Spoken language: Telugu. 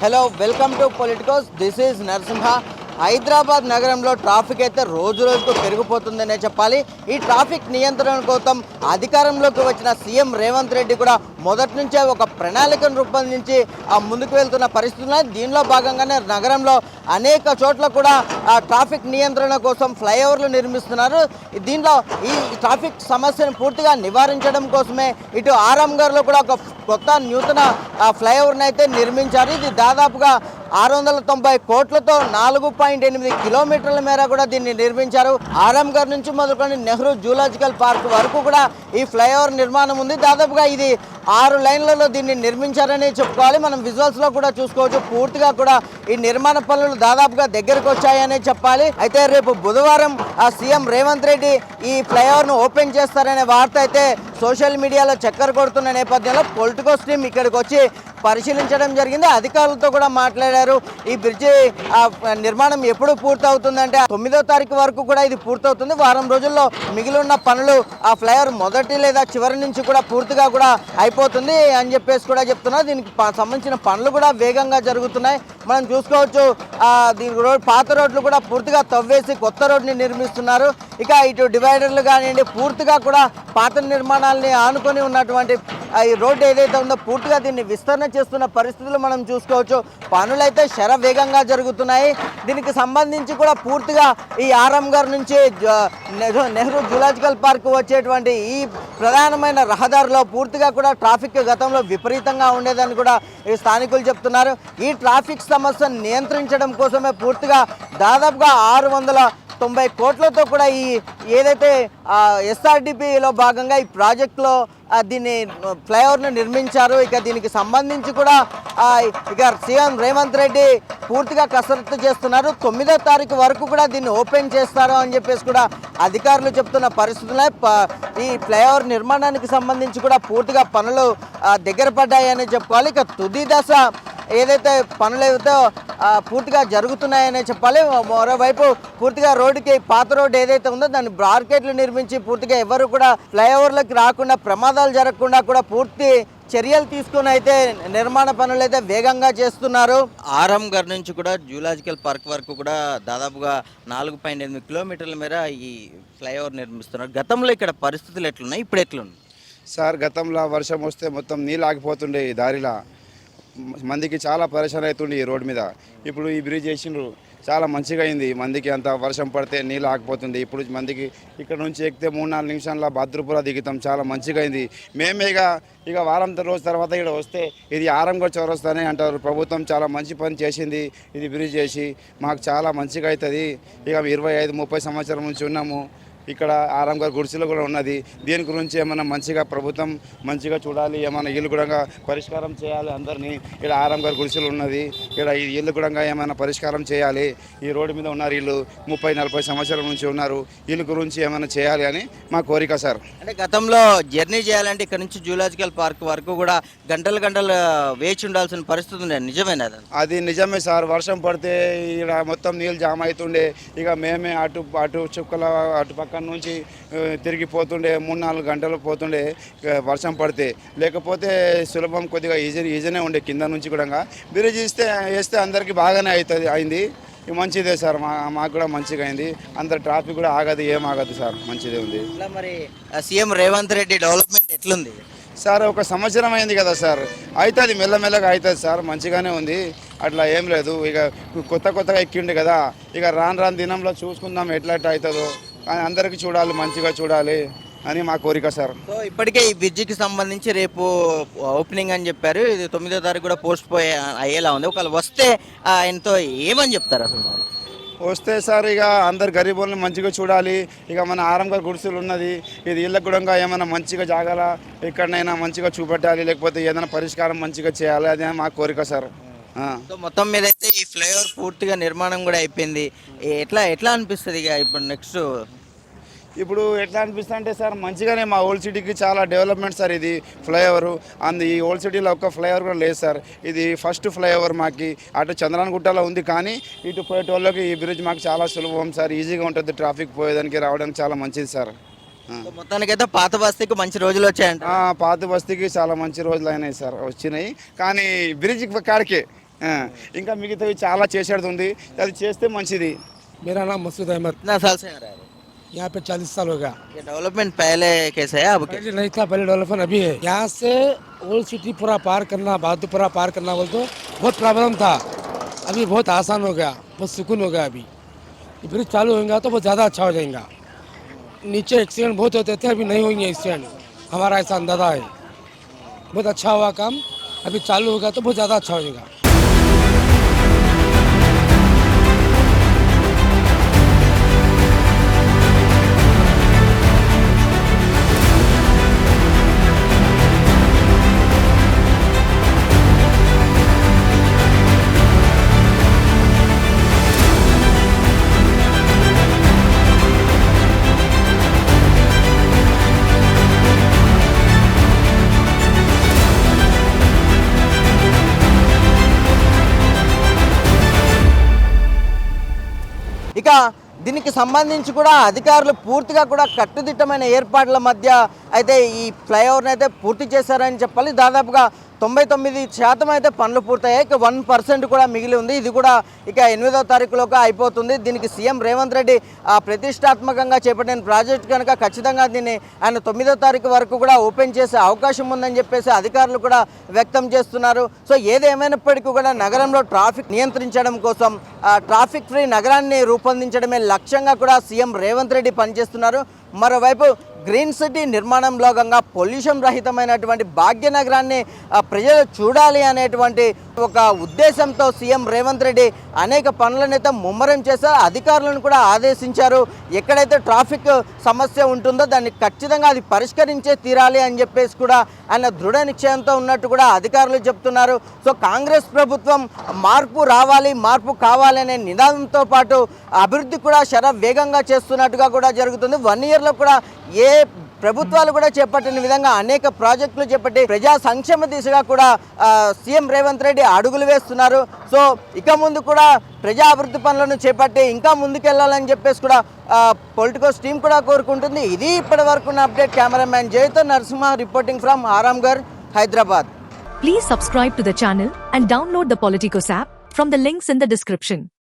Hello welcome to Politicos this is Narasimha Hyderabad నగరంలో ట్రాఫిక్ అయితే రోజు రోజుకు పెరిగిపోతుందనే చెప్పాలి. ఈ ట్రాఫిక్ నియంత్రణ కోసం అధికారంలోకి వచ్చిన సీఎం రేవంత్ రెడ్డి కూడా మొదటి నుంచే ఒక ప్రణాళికను రూపొందించి ఆ ముందుకు వెళ్తున్న పరిస్థితులు దీనిలో భాగంగానే నగరంలో అనేక చోట్ల కూడా ఆ ట్రాఫిక్ నియంత్రణ కోసం ఫ్లైఓవర్లు నిర్మిస్తున్నారు. దీనిలో ఈ ట్రాఫిక్ సమస్యను పూర్తిగా నివారించడం కోసమే ఇటు ఆరాంగర్లో కూడా ఒక కొత్త నూతన ఆ, ఫ్లైఓవర్ని అయితే నిర్మించారు. ఇది దాదాపుగా ఆరు వందల తొంభై కోట్లతో నాలుగు పాయింట్ ఎనిమిది కిలోమీటర్ల మేర కూడా దీన్ని నిర్మించారు. ఆరాంగర్ నుంచి మొదలుకొని నెహ్రూ జూలాజికల్ పార్క్ వరకు కూడా ఈ ఫ్లైఓవర్ నిర్మాణం ఉంది. దాదాపుగా ఇది ఆరు లైన్లలో దీన్ని నిర్మించారని చెప్పుకోవాలి. మనం విజువల్స్లో కూడా చూసుకోవచ్చు. పూర్తిగా కూడా ఈ నిర్మాణ పనులు దాదాపుగా దగ్గరకు వచ్చాయనే చెప్పాలి. అయితే రేపు బుధవారం ఆ సీఎం రేవంత్ రెడ్డి ఈ ఫ్లైఓవర్ను ఓపెన్ చేస్తారనే వార్త అయితే సోషల్ మీడియాలో చక్కెర కొడుతున్న నేపథ్యంలో పొలిటికల్ టీం ఇక్కడికి వచ్చి పరిశీలించడం జరిగింది. అధికారులతో కూడా మాట్లాడారు. ఈ బ్రిడ్జి ఆ, నిర్మాణం ఎప్పుడు పూర్తవుతుందంటే తొమ్మిదో తారీఖు వరకు కూడా ఇది పూర్తవుతుంది. వారం రోజుల్లో మిగిలి ఉన్న పనులు ఆ ఫ్లైఓవర్ మొదటి లేదా చివరి నుంచి కూడా పూర్తిగా కూడా అయిపోతుంది అని చెప్పేసి కూడా చెప్తున్నారు. దీనికి సంబంధించిన పనులు కూడా వేగంగా జరుగుతున్నాయి. మనం చూసుకోవచ్చు దీని రోడ్ పాత రోడ్లు కూడా పూర్తిగా తవ్వేసి కొత్త రోడ్ని నిర్మిస్తున్నారు. ఇక ఇటు డివైడర్లు కానివ్వండి పూర్తిగా కూడా పాత నిర్మాణాలని ఆనుకొని ఉన్నటువంటి ఈ రోడ్డు ఏదైతే ఉందో పూర్తిగా దీన్ని విస్తరణ చేస్తున్న పరిస్థితులు మనం చూసుకోవచ్చు. పనులైతే శర వేగంగా జరుగుతున్నాయి. దీనికి సంబంధించి కూడా పూర్తిగా ఈ ఆరంగర్ నుంచి జ- నెహ్రూ నెహ్రూ పార్క్ వచ్చేటువంటి ఈ ప్రధానమైన రహదారిలో పూర్తిగా కూడా ట్రాఫిక్ గతంలో విపరీతంగా ఉండేదని కూడా ఈ స్థానికులు చెప్తున్నారు. ఈ ట్రాఫిక్ సమస్యను నియంత్రించడం కోసమే పూర్తిగా దాదాపుగా ఆరు వందల తొంభై కోట్లతో కూడా ఈ ఏదైతే ఎస్ఆర్డిపిలో భాగంగా ఈ ప్రాజెక్టులో దీన్ని ఫ్లైఓవర్ను నిర్మించారు. ఇక దీనికి సంబంధించి కూడా ఇక సీఎం రేవంత్ రెడ్డి పూర్తిగా కసరత్తు చేస్తున్నారు. తొమ్మిదో తారీఖు వరకు కూడా దీన్ని ఓపెన్ చేస్తారు అని చెప్పేసి కూడా అధికారులు చెప్తున్న పరిస్థితులే ఈ ఫ్లైఓవర్ నిర్మాణానికి సంబంధించి కూడా పూర్తిగా పనులు దగ్గర పడ్డాయని చెప్పుకోవాలి. ఇక తుది దశ ఏదైతే పనులు ఏవైతే పూర్తిగా జరుగుతున్నాయనే చెప్పాలి మరోవైపు పూర్తిగా రోడ్డుకి పాత రోడ్డు ఏదైతే ఉందో దాన్ని బ్రార్కెట్లు నిర్మించి పూర్తిగా ఎవరు కూడా ఫ్లైఓవర్లకు రాకుండా ప్రమాదాలు జరగకుండా కూడా పూర్తి చర్యలు తీసుకుని అయితే నిర్మాణ పనులు అయితే వేగంగా చేస్తున్నారు. ఆరంగర్ నుంచి కూడా జూలాజికల్ పార్క్ వరకు కూడా దాదాపుగా నాలుగు పాయింట్ ఎనిమిది కిలోమీటర్ల మేర ఈ ఫ్లైఓవర్ నిర్మిస్తున్నారు. గతంలో ఇక్కడ పరిస్థితులు ఎట్లున్నాయి? ఇప్పుడు ఎట్లున్నాయి? సార్ గతంలో వర్షం వస్తే మొత్తం నీళ్ళు ఆగిపోతుండే ఈ దారిలో. మందికి చాలా పరేషాన్ అవుతుండే ఈ రోడ్ మీద. ఇప్పుడు ఈ బ్రిడ్జ్ చేసిండ్రు చాలా మంచిగా అయింది. మందికి అంత వర్షం పడితే నీళ్ళు ఆగిపోతుంది. ఇప్పుడు మందికి ఇక్కడ నుంచి ఎక్కితే మూడు నాలుగు నిమిషాల్లో భద్రపుర దిగుతాం. చాలా మంచిగా అయింది. మేమే ఇక ఇక వారం రోజు తర్వాత ఇక్కడ వస్తే ఇది ఆరంగా చౌరస్తానే అంటారు. ప్రభుత్వం చాలా మంచి పని చేసింది. ఇది బ్రిడ్జ్ చేసి మాకు చాలా మంచిగా అవుతుంది. ఇక ఇరవై ఐదు ముప్పై సంవత్సరం నుంచి ఉన్నాము. ఇక్కడ ఆరంగర్ గుడిసెలు కూడా ఉన్నది. దీని గురించి ఏమైనా మంచిగా ప్రభుత్వం మంచిగా చూడాలి ఏమైనా ఇల్లు కూడా పరిష్కారం చేయాలి అందరినీ. ఇక్కడ ఆరంగర్ గుడిసెలు ఉన్నది. ఇక్కడ ఈ ఇల్లు కూడా ఏమైనా పరిష్కారం చేయాలి. ఈ రోడ్డు మీద ఉన్నారు ఇల్లు ముప్పై నలభై సంవత్సరాల నుంచి ఉన్నారు. ఇల్లు గురించి ఏమైనా చేయాలి అని మా కోరిక సార్. అంటే గతంలో జర్నీ చేయాలంటే ఇక్కడ నుంచి జూలాజికల్ పార్క్ వరకు కూడా గంటలు గంటలు వేచి ఉండాల్సిన పరిస్థితి ఉంది నిజమేనా అది? అది నిజమే సార్. వర్షం పడితే ఇక్కడ మొత్తం నీళ్ళు జామ అవుతుండే. ఇక మేమే అటు అటు చుక్కల అటు పక్కన నుంచి ఆ, తిరిగిపోతుండే మూడు నాలుగు గంటలు పోతుండే వర్షం పడితే. లేకపోతే సులభం కొద్దిగా ఈజీ ఈజీనే ఉండే కింద నుంచి కూడా. బ్రిడ్జ్ ఇస్తే వేస్తే అందరికీ బాగానే అవుతుంది అయింది. మంచిదే సార్ మా మాకు కూడా మంచిగా అయింది. అందరు ట్రాఫిక్ కూడా ఆగదు ఏం ఆగదు సార్ మంచిదే ఉంది. మరి సీఎం రేవంత్ రెడ్డి డెవలప్మెంట్ ఎట్లుంది? సార్ ఒక సంవత్సరం అయింది కదా సార్. అవుతుంది మెల్లమెల్లగా అవుతుంది సార్ మంచిగానే ఉంది. అట్లా ఏం లేదు. ఇక కొత్త కొత్తగా ఎక్కిండు కదా. ఇక రాను రాను దినంలో చూసుకుందాం ఎట్లా ఎట్లా అవుతుందో. అందరికీ చూడాలి మంచిగా చూడాలి అని మా కోరిక సార్. సో ఇప్పటికే ఈ బ్రిడ్జికి సంబంధించి రేపు ఓపెనింగ్ అని చెప్పారు. ఇది తొమ్మిదో తారీఖు కూడా పోస్ట్ పోయే అయ్యేలా ఉంది. ఒకవేళ వస్తే ఆయనతో ఏమని చెప్తారు అసలు? వస్తే సార్ ఇక అందరు గరీబుల్ని మంచిగా చూడాలి. ఇక మన ఆరంగా గుడిసెలు ఉన్నది. ఇది ఇళ్ళకు కూడా ఏమైనా మంచిగా జాగాల ఎక్కడనైనా మంచిగా చూపెట్టాలి. లేకపోతే ఏదైనా పరిష్కారం మంచిగా చేయాలి. అదే మా కోరిక సార్. మొత్తం మీద ఈ ఫ్లైఓవర్ పూర్తిగా నిర్మాణం కూడా అయిపోయింది. ఎట్లా ఎట్లా అనిపిస్తుంది ఇక ఇప్పుడు నెక్స్ట్? ఇప్పుడు ఎట్లా అనిపిస్తుంది అంటే సార్ మంచిగానే మా ఓల్డ్ సిటీకి చాలా డెవలప్మెంట్ సార్ ఇది ఫ్లైఓవర్. అండ్ ఈ ఓల్డ్ సిటీలో ఒక్క ఫ్లైఓవర్ కూడా లేదు సార్. ఇది ఫస్ట్ ఫ్లైఓవర్ మాకి అటు చంద్రానగుట్టలో ఉంది కానీ ఇటు పోయేటోళ్ళకి ఈ బ్రిడ్జ్ మాకు చాలా సులభం సార్. ఈజీగా ఉంటుంది ట్రాఫిక్ పోయేదానికి రావడానికి చాలా మంచిది సార్. మొత్తానికైతే పాత బస్తీకి మంచి రోజులు వచ్చాయంట ఆ, పాత బస్తీకి చాలా మంచి రోజులు అయినాయి సార్ వచ్చినాయి. కానీ బ్రిడ్జ్ కాడికే ఇంకా మిగతావి చాలా చేసేది ఉంది అది చేస్తే మంచిది मेरा नाम मसूद अहमद कितना साल से यहाँ रह रहे हो? यहाँ पे चालीस साल हो गया ये डेवलपमेंट पहले कैसे है अब कैसे पहले नहीं था पहले डेवलपमेंट अभी है यहाँ से ओल्ड सिटी पूरा पार करना बहादुरपुरा पार करना बोल तो बहुत प्रॉब्लम था अभी बहुत आसान हो गया बहुत सुकून हो गया अभी ये ब्रिज चालू होगा तो बहुत ज़्यादा अच्छा हो जाएगा नीचे एक्सीडेंट बहुत होते थे अभी नहीं होंगे एक्सीडेंट हमारा ऐसा अंदाजा है बहुत अच्छा हुआ काम अभी चालू होगा तो बहुत ज़्यादा अच्छा हो जाएगा Thank you. దీనికి సంబంధించి కూడా అధికారులు పూర్తిగా కూడా కట్టుదిట్టమైన ఏర్పాట్ల మధ్య అయితే ఈ ఫ్లైఓవర్ని అయితే పూర్తి చేశారని చెప్పాలి. దాదాపుగా తొంభై తొమ్మిది శాతం అయితే పనులు పూర్తయ్యాయి. ఇక వన్ పర్సెంట్ కూడా మిగిలి ఉంది. ఇది కూడా ఇక ఎనిమిదో తారీఖులోగా అయిపోతుంది. దీనికి సీఎం రేవంత్ రెడ్డి ఆ, ప్రతిష్టాత్మకంగా చేపట్టిన ప్రాజెక్ట్ కనుక ఖచ్చితంగా దీన్ని ఆయన తొమ్మిదో తారీఖు వరకు కూడా ఓపెన్ చేసే అవకాశం ఉందని చెప్పేసి అధికారులు కూడా వ్యక్తం చేస్తున్నారు. సో ఏదేమైనప్పటికీ కూడా నగరంలో ట్రాఫిక్ నియంత్రించడం కోసం ఆ, ట్రాఫిక్ ఫ్రీ నగరాన్ని రూపొందించడమే లక్ష్యంగా కూడా సీఎం రేవంత్ రెడ్డి పనిచేస్తున్నారు. మరోవైపు గ్రీన్ సిటీ నిర్మాణం భాగంగా పొల్యూషన్ రహితమైనటువంటి భాగ్యనగరాన్ని ఆ, ప్రజలు చూడాలి అనేటువంటి ఒక ఉద్దేశంతో సీఎం రేవంత్ రెడ్డి అనేక పనులనైతే ముమ్మరం చేశారు అధికారులను కూడా ఆదేశించారు. ఎక్కడైతే ట్రాఫిక్ సమస్య ఉంటుందో దాన్ని ఖచ్చితంగా అది పరిష్కరించే తీరాలి అని చెప్పేసి కూడా ఆయన దృఢ నిశ్చయంతో ఉన్నట్టు కూడా అధికారులు చెప్తున్నారు. సో కాంగ్రెస్ ప్రభుత్వం మార్పు రావాలి మార్పు కావాలనే నినాదంతో పాటు అభివృద్ధి కూడా శర వేగంగా చేస్తున్నట్టుగా కూడా జరుగుతుంది. వన్ ఇయర్లో కూడా ఏ ప్రభుత్వాలు కూడా చేపట్టిన విధంగా అనేక ప్రాజెక్టులు చేపట్టి ప్రజా సంక్షేమ దిశగా కూడా సీఎం రేవంత్ రెడ్డి అడుగులు వేస్తున్నారు. సో ఇక ముందు కూడా ప్రజా అభివృద్ధి పనులను చేపట్టి ఇంకా ముందుకెళ్ళాలని చెప్పేసి కూడా పొలిటికల్ టీం కూడా కోరుకుంటుంది. ఇది ఇప్పటి వరకు update. Cameraman జయతో Narasimha reporting from Aramghar Hyderabad. Please subscribe to the channel and download the Politicos app from the links in the description